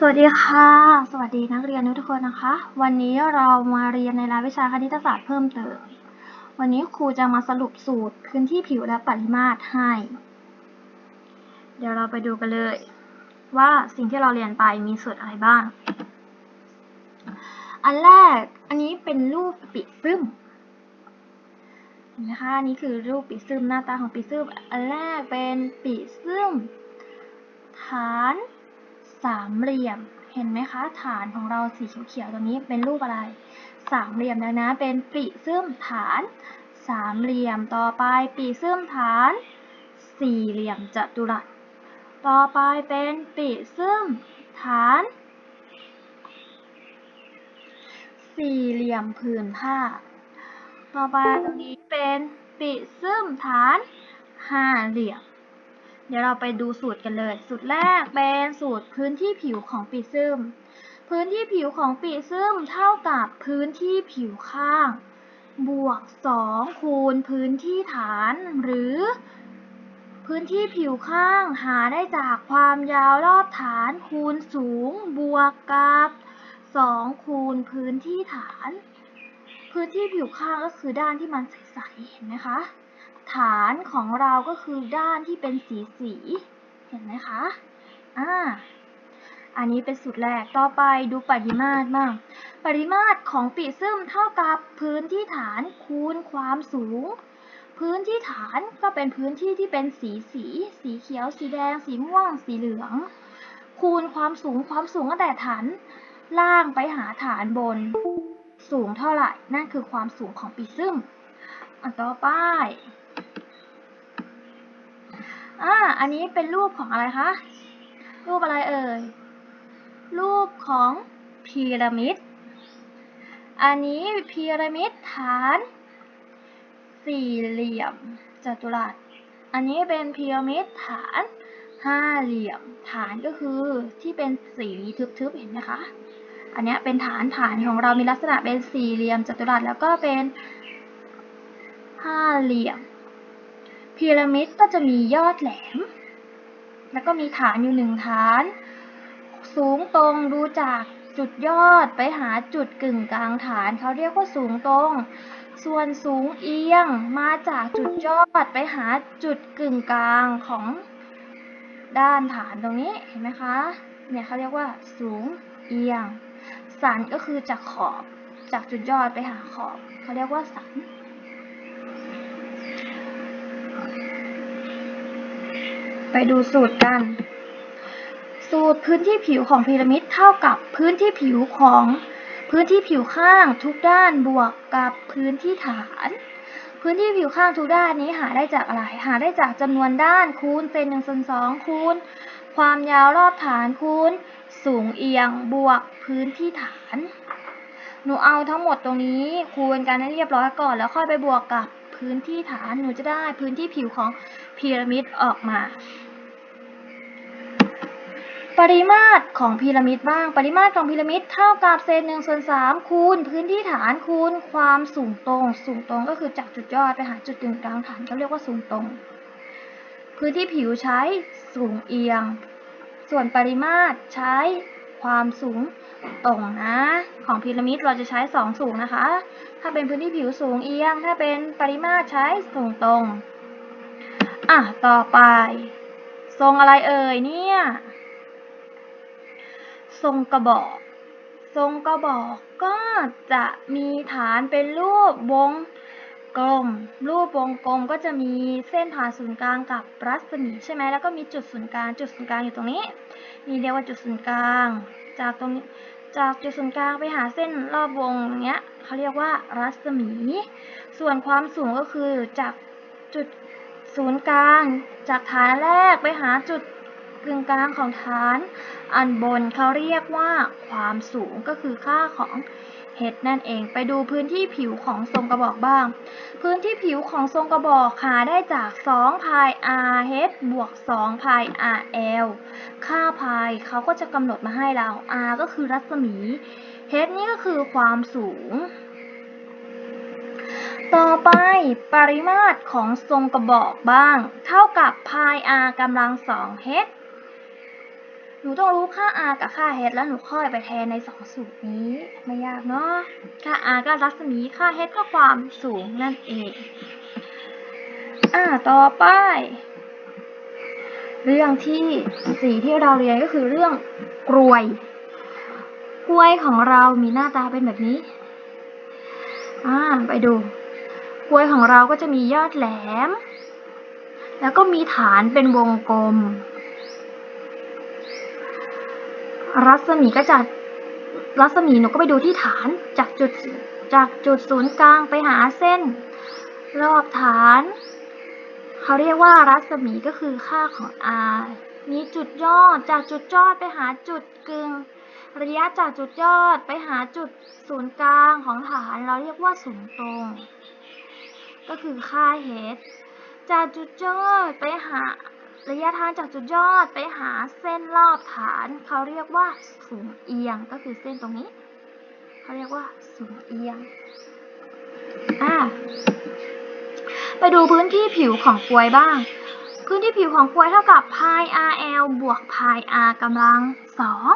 สวัสดีค่ะ สวัสดีนักเรียนทุกคนนะคะ วันนี้เรามาเรียนในรายวิชาคณิตศาสตร์เพิ่มเติม วันนี้ครูจะมาสรุปสูตรพื้นที่ผิวและปริมาตรให้ เดี๋ยวเราไปดูกันเลย ว่าสิ่งที่เราเรียนไปมีสูตรอะไรบ้าง อันแรกอันนี้เป็นรูปปิซึมนไหมคะอันนี้คือรูปปิซึมหน้าตาของปิซึมอันแรกเป็นปิซึมฐาน สามเหลี่ยม เห็นไหมคะ ฐานของเราสีเขียวๆตรงนี้เป็นรูปอะไร สามเหลี่ยมแล้นะเป็นปีซึมฐาน สามเหลี่ยมต่อไปปีซึมฐาน สี่เหลี่ยมจัตุรัส ต่อไปเป็นปีซึมฐาน สี่เหลี่ยมผืนผ้า ต่อไปตรงนี้เป็นปีซึมฐาน ห้าเหลี่ยม เดี๋ยวเราไปดูสูตรกันเลย สูตรแรกเป็นสูตรพื้นที่ผิวของปีซึม พื้นที่ผิวของปีซึมเท่ากับพื้นที่ผิวข้าง บวก 2 คูณพื้นที่ฐาน หรือ พื้นที่ผิวข้างหาได้จากความยาวรอบฐานคูณสูง บวกกับ 2 คูณพื้นที่ฐาน พื้นที่ผิวข้างก็คือด้านที่มันใสๆเห็นไหมคะ ฐานของเราก็คือด้านที่เป็นสีสีเห็นไหมคะอ่าอันนี้เป็นสูตรแรก ต่อไปดูปริมาตรบ้าง ปริมาตรของปีซึมเท่ากับพื้นที่ฐานคูณความสูง พื้นที่ฐานก็เป็นพื้นที่ที่เป็นสีสี สีเขียว สีแดง สีม่วง สีเหลือง คูณความสูง ความสูงตั้งแต่ฐานล่างไปหาฐานบน สูงเท่าไหร่ นั่นคือความสูงของปีซึมอันต่อไป อ่า อันนี้เป็นรูปของอะไรคะ รูปอะไรเอ่ย รูปของพีระมิด อันนี้พีระมิดฐาน สี่เหลี่ยมจัตุรัส อันนี้เป็นพีระมิดฐานห้าเหลี่ยม ฐานก็คือที่เป็นสีทึบๆเห็นไหมคะ อันนี้เป็นฐานฐานของเรามีลักษณะเป็นสี่เหลี่ยมจัตุรัสแล้วก็เป็นห้าเหลี่ยม พีระมิดก็จะมียอดแหลม แล้วก็มีฐานอยู่หนึ่งฐาน สูงตรงดูจากจุดยอดไปหาจุดกึ่งกลางฐานเขาเรียกว่าสูงตรง ส่วนสูงเอียงมาจากจุดยอดไปหาจุดกึ่งกลางของด้านฐานตรงนี้เห็นไหมคะ เนี่ยเขาเรียกว่าสูงเอียง สันก็คือจากขอบจากจุดยอดไปหาขอบเขาเรียกว่าสัน ไปดูสูตรกัน สูตรพื้นที่ผิวของพีระมิดเท่ากับพื้นที่ผิวของพื้นที่ผิวข้างทุกด้านบวกกับพื้นที่ฐาน พื้นที่ผิวข้างทุกด้านนี้หาได้จากอะไร หาได้จากจำนวนด้านคูณเซนหนึ่งส่วนสองคูณ ความยาวรอบฐานคูณ สูงเอียงบวกพื้นที่ฐาน หนูเอาทั้งหมดตรงนี้คูณกันให้เรียบร้อยก่อนแล้วค่อยไปบวกกับ พื้นที่ฐานหนูจะได้พื้นที่ผิวของพีระมิดออกมา ปริมาตรของพีระมิดบ้าง ปริมาตรของพีระมิดเท่ากับเศษหนึ่งส่วนสามคูณ พื้นที่ฐานคูณความสูงตรง สูงตรงก็คือจากจุดยอดไปหาจุดกึ่งกลางฐานเขาเรียกว่าสูงตรง พื้นที่ผิวใช้สูงเอียง ส่วนปริมาตรใช้ความสูง ตรงนะ ของพีระมิดเราจะใช้สองสูงนะคะ ถ้าเป็นพื้นที่ผิวสูงเอียง ถ้าเป็นปริมาตรใช้สูงตรง อะ ต่อไป ทรงอะไรเอ่ยเนี่ย ทรงกระบอก ทรงกระบอกก็จะมีฐานเป็นรูปวงกลม รูปวงกลมก็จะมีเส้นผ่านศูนย์กลางกับรัศมีใช่ไหมแล้วก็มีจุดศูนย์กลาง จุดศูนย์กลางอยู่ตรงนี้ นี่เรียกว่าจุดศูนย์กลาง จากตรงนี้ จากจุดศูนย์กลางไปหาเส้นรอบวงอย่างเงี้ยเขาเรียกว่ารัศมี ส่วนความสูงก็คือจากจุดศูนย์กลาง จากฐานแรกไปหาจุดกึ่งกลางของฐาน อันบนเขาเรียกว่าความสูงก็คือค่าของ h นั่นเอง ไปดูพื้นที่ผิวของทรงกระบอกบ้าง พื้นที่ผิวของทรงกระบอกหาได้จาก2 pi r h บวก2 pi r l ค่า pi เขาก็จะกำหนดมาให้เรา r ก็คือรัศมี h นี่ก็คือความสูง ต่อไปปริมาตรของทรงกระบอกบ้าง เท่ากับ pi r กำลัง2 h หนูต้องรู้ค่า r กับค่า h แล้วหนูค่อยไปแทนในสองสูตรนี้ ไม่ยากเนาะ ค่า r ก็รัศมี ค่า h ก็ความสูงนั่นเอง อ่า ต่อไป เรื่องที่สี่ที่เราเรียนก็คือเรื่องกลวย กล้วยของเรามีหน้าตาเป็นแบบนี้ อ่า ไปดู กล้วยของเราก็จะมียอดแหลม แล้วก็มีฐานเป็นวงกลม รัศมีก็จะรัศมีหนูก็ไปดูที่ฐานจากจุดจากจุดศูนย์กลางไปหาเส้น รอบฐาน เขาเรียกว่ารัศมีก็คือค่าของ r มีจุดยอดจากจุดยอดไปหาจุดกึ่งระยะจากจุดยอดไปหาจุดศูนย์กลางของฐานเราเรียกว่าศูนย์ตรง ก็คือค่า h จากจุดยอดไปหา ระยะทางจากจุดยอดไปหาเส้นรอบฐานเขาเรียกว่าสูงเอียงก็คือเส้นตรงนี้เขาเรียกว่าสูงเอียงอ่าไปดูพื้นที่ผิวของกลวยบ้าง พื้นที่ผิวของกลวยเท่ากับ pi rl บวก pi r กำลังสอง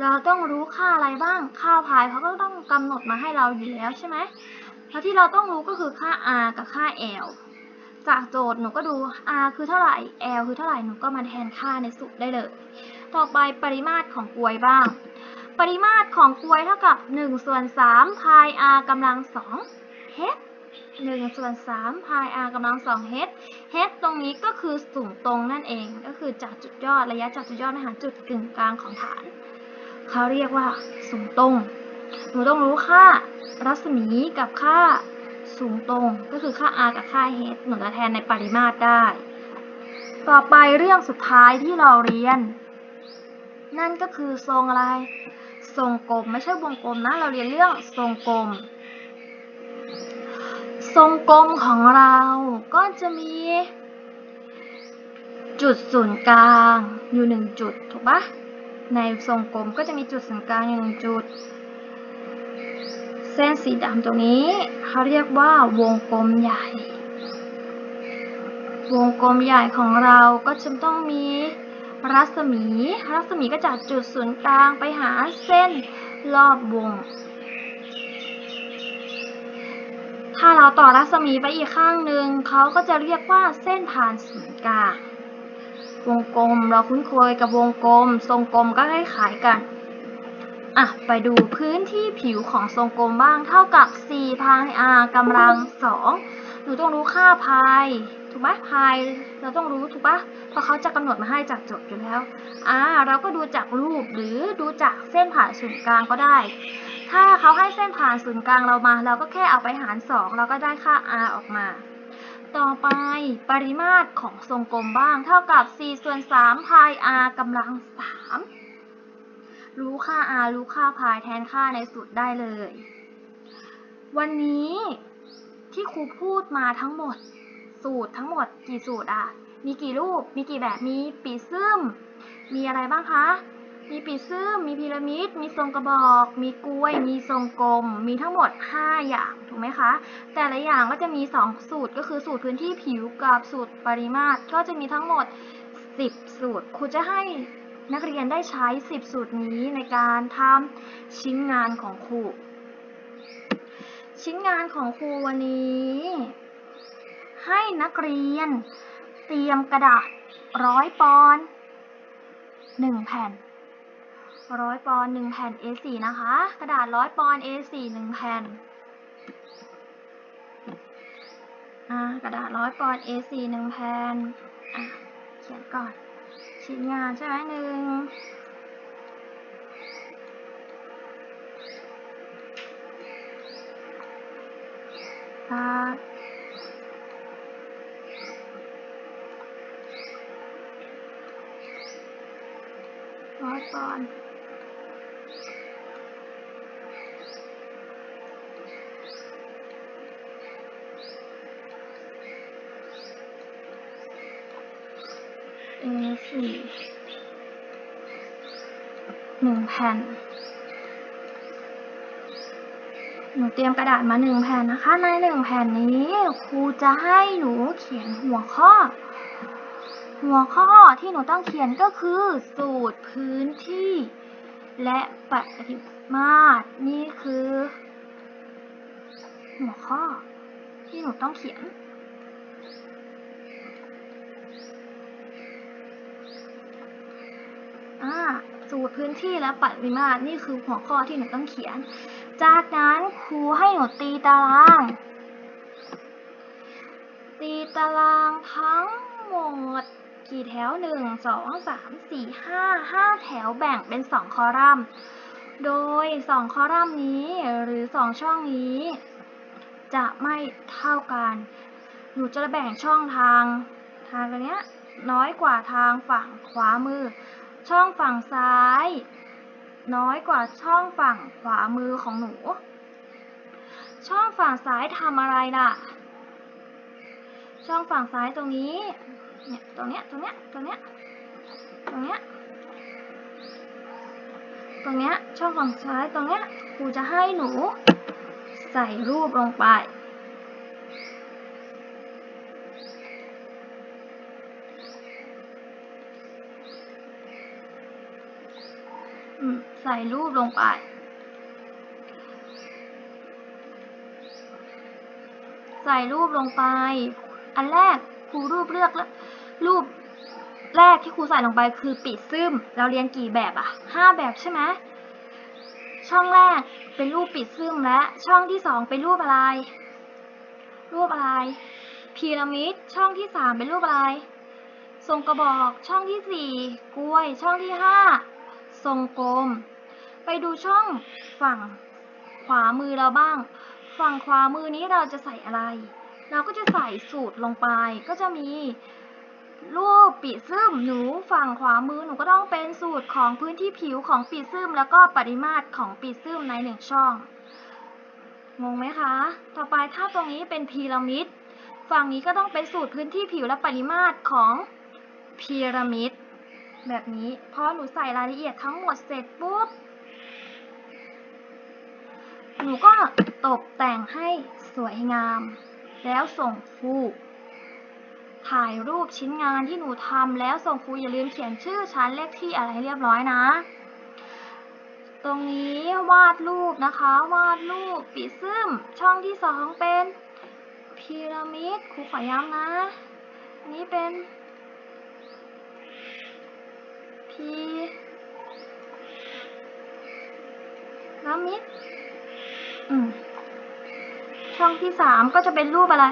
เราต้องรู้ค่าอะไรบ้าง ค่า pi เขาก็ต้องกำหนดมาให้เราอยู่แล้วใช่ไหมแล้วที่เราต้องรู้ก็คือค่า r กับค่า l จากโจทย์หนูก็ดู r คือเท่าไหร่ l คือเท่าไหร่หนูก็มาแทนค่าในสูตรได้เลย ต่อไปปริมาตรของกลวยบ้าง ปริมาตรของกลวยเท่ากับ1ส่วน3 pi r กำลัง2 h 1ส่วน3 pi r กำลัง2 h h ตรงนี้ก็คือสูงตรงนั่นเอง ก็คือจากจุดยอดระยะจากจุดยอดไปหาจุดกึ่งกลางของฐาน เขาเรียกว่าสูงตรง หนูต้องรู้ค่ารัศมีกับค่า สูงตรงก็คือค่า r กับค่า h หนูจะแทนในปริมาตรได้ ต่อไปเรื่องสุดท้ายที่เราเรียน นั่นก็คือทรงอะไร ทรงกลมไม่ใช่วงกลมนะ เราเรียนเรื่องทรงกลม ทรงกลมของเราก็จะมี จุดศูนย์กลางอยู่หนึ่งจุดถูกปะในทรงกลมก็จะมีจุดศูนย์กลางอยู่หนึ่งจุด เส้นสีดำตรงนี้เขาเรียกว่าวงกลมใหญ่ วงกลมใหญ่ของเราก็จะต้องมีรัศมี รัศมีก็จากจุดศูนย์กลางไปหาเส้นรอบวง ถ้าเราต่อรัศมีไปอีกข้างหนึ่งเขาก็จะเรียกว่าเส้นผ่านศูนย์กลาง วงกลมเราคุ้นเคยกับวงกลม ทรงกลมก็คล้ายๆกัน อะ ไปดูพื้นที่ผิวของทรงกลมบ้าง เท่ากับ 4 พาย r กำลัง 2 หนูต้องรู้ค่าพาย ถูกไหมพาย เราต้องรู้ถูกปะเพราะเขาจะกำหนดมาให้จากโจทย์อยู่แล้ว อ่า เราก็ดูจากรูปหรือดูจากเส้นผ่านศูนย์กลางก็ได้ ถ้าเขาให้เส้นผ่านศูนย์กลางเรามา เราก็แค่เอาไปหาร 2 เราก็ได้ค่า r ออกมา ต่อไปปริมาตรของทรงกลมบ้าง เท่ากับ 4 ส่วน3พาย r กำลัง 3 รู้ค่า r รู้ค่าพายแทนค่าในสูตรได้เลย วันนี้ที่ครูพูดมาทั้งหมด สูตรทั้งหมดกี่สูตรอะมีกี่รูป มีกี่แบบ มีปีซึมมีอะไรบ้างคะ มีปีซึมมีพีระมิด มีทรงกระบอก มีกล้วย มีทรงกลม มีทั้งหมด 5 อย่าง ถูกไหมคะ แต่ละอย่างก็จะมี 2 สูตร ก็คือสูตรพื้นที่ผิวกับสูตรปริมาตร ก็จะมีทั้งหมด 10 สูตร ครูจะให้ นักเรียนได้ใช้ 10 สูตรนี้ในการทำชิ้นงานของครู ชิ้นงานของครูวันนี้ ให้นักเรียนเตรียมกระดาษร้อยปอนหนึ่งแผ่นร้อยปอนหนึ่งแผ่น A4 นะคะ กระดาษร้อยปอน A4 หนึ่งแผ่นกระดาษร้อยปอน A4 หนึ่งแผ่นเขียนก่อน ชิ้นงานใช่ไหมหนึ่งกระดาร้อยปอน เอสี่หนึ่งแผ่น หนูเตรียมกระดาษมาหนึ่งแผ่นนะคะ ในหนึ่งแผ่นนี้ครูจะให้หนูเขียนหัวข้อ หัวข้อที่หนูต้องเขียนก็คือสูตรพื้นที่ และปริมาตรนี่คือ หัวข้อที่หนูต้องเขียน อ่าสูตรพื้นที่และปริมาตรนี่คือหัวข้อที่หนูต้องเขียน จากนั้นครูให้หนูตีตาราง ตีตารางทั้งหมดกี่แถวหนึ่งสองสามสี่ห้าห้าแถวแบ่งเป็นสองคอลัมน์ โดยสองคอลัมน์นี้หรือสองช่องนี้ จะไม่เท่ากัน หนูจะแบ่งช่องทางทางตัวเนี้ยน้อยกว่าทางฝั่งขวามือ ช่องฝั่งซ้าย น้อยกว่าช่องฝั่งขวามือของหนู ช่องฝั่งซ้ายทำอะไรล่ะ ช่องฝั่งซ้ายตรงนี้ เนี่ย ตรงเนี้ย ตรงเนี้ย ตรงเนี้ย ตรงเนี้ย ตรงเนี้ย ช่องฝั่งซ้ายตรงเนี้ยครูจะให้หนู ใส่รูปลงไป ใส่รูปลงไป ใส่รูปลงไป อันแรกครูรูปเลือกแล้วรูปแรกที่ครูใส่ลงไปคือปีซึมเราเรียนกี่แบบอะห้าแบบใช่ไหมช่องแรกเป็นรูปปิดซึมและช่องที่สองเป็นรูปอะไร รูปอะไรพีระมิดช่องที่สามเป็นรูปอะไรทรงกระบอกช่องที่สี่กล้วย ช่องที่ห้า ทรงกลม ไปดูช่องฝั่งขวามือเราบ้าง ฝั่งขวามือนี้เราจะใส่อะไร เราก็จะใส่สูตรลงไป ก็จะมีรูปปีซึมหนูฝั่งขวามือหนูก็ต้องเป็นสูตรของพื้นที่ผิวของปีซึมแล้วก็ปริมาตรของปีซึมในหนึ่งช่อง งงไหมคะ ต่อไปถ้าตรงนี้เป็นพีระมิด ฝั่งนี้ก็ต้องเป็นสูตรพื้นที่ผิวและปริมาตรของพีระมิด แบบนี้พอหนูใส่รายละเอียดทั้งหมดเสร็จปุ๊บ หนูก็ตกแต่งให้สวยงาม แล้วส่งครูถ่ายรูปชิ้นงานที่หนูทำแล้วส่งครูอย่าลืมเขียนชื่อชั้นเลขที่อะไรเรียบร้อยนะ ตรงนี้วาดรูปนะคะ วาดรูปปีซึมช่องที่สองเป็นพีระมิดครูขอย้ำนะ อันนี้เป็น พีระมิดอืมช่องที่สามก็จะเป็นรูปอะไร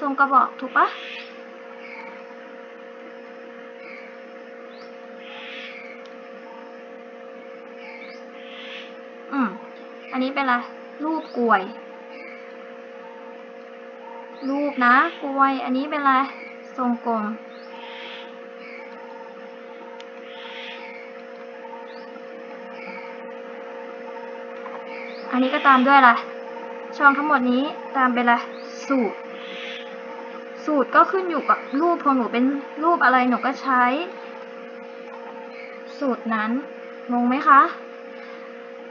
ทรงกระบอกถูกปะอืม อันนี้เป็นอะไร รูปกลวย รูปนะกลวย อันนี้เป็นอะไร ทรงกลม อันนี้ก็ตามด้วยอะช่องทั้งหมดนี้ตามเป็นอะสูตร สูตรก็ขึ้นอยู่กับรูปพอหนูเป็นรูปอะไรหนูก็ใช้ สูตรนั้นงงไหมคะ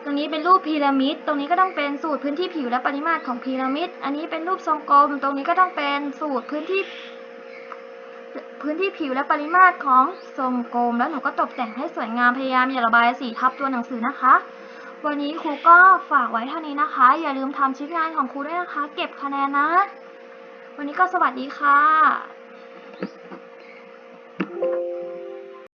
ตรงนี้เป็นรูปพีระมิด ตรงนี้ก็ต้องเป็นสูตรพื้นที่ผิวและปริมาตรของพีระมิด อันนี้เป็นรูปทรงกลม ตรงนี้ก็ต้องเป็นสูตรพื้นที่พื้นที่ผิวและปริมาตรของทรงกลม แล้วหนูก็ตกแต่งให้สวยงามพยายามอย่าระบายสีทับตัวหนังสือนะคะ วันนี้ครูก็ฝากไว้เท่านี้นะคะ อย่าลืมทำชิ้นงานของครูด้วยนะคะ เก็บคะแนนนะ วันนี้ก็สวัสดีค่ะ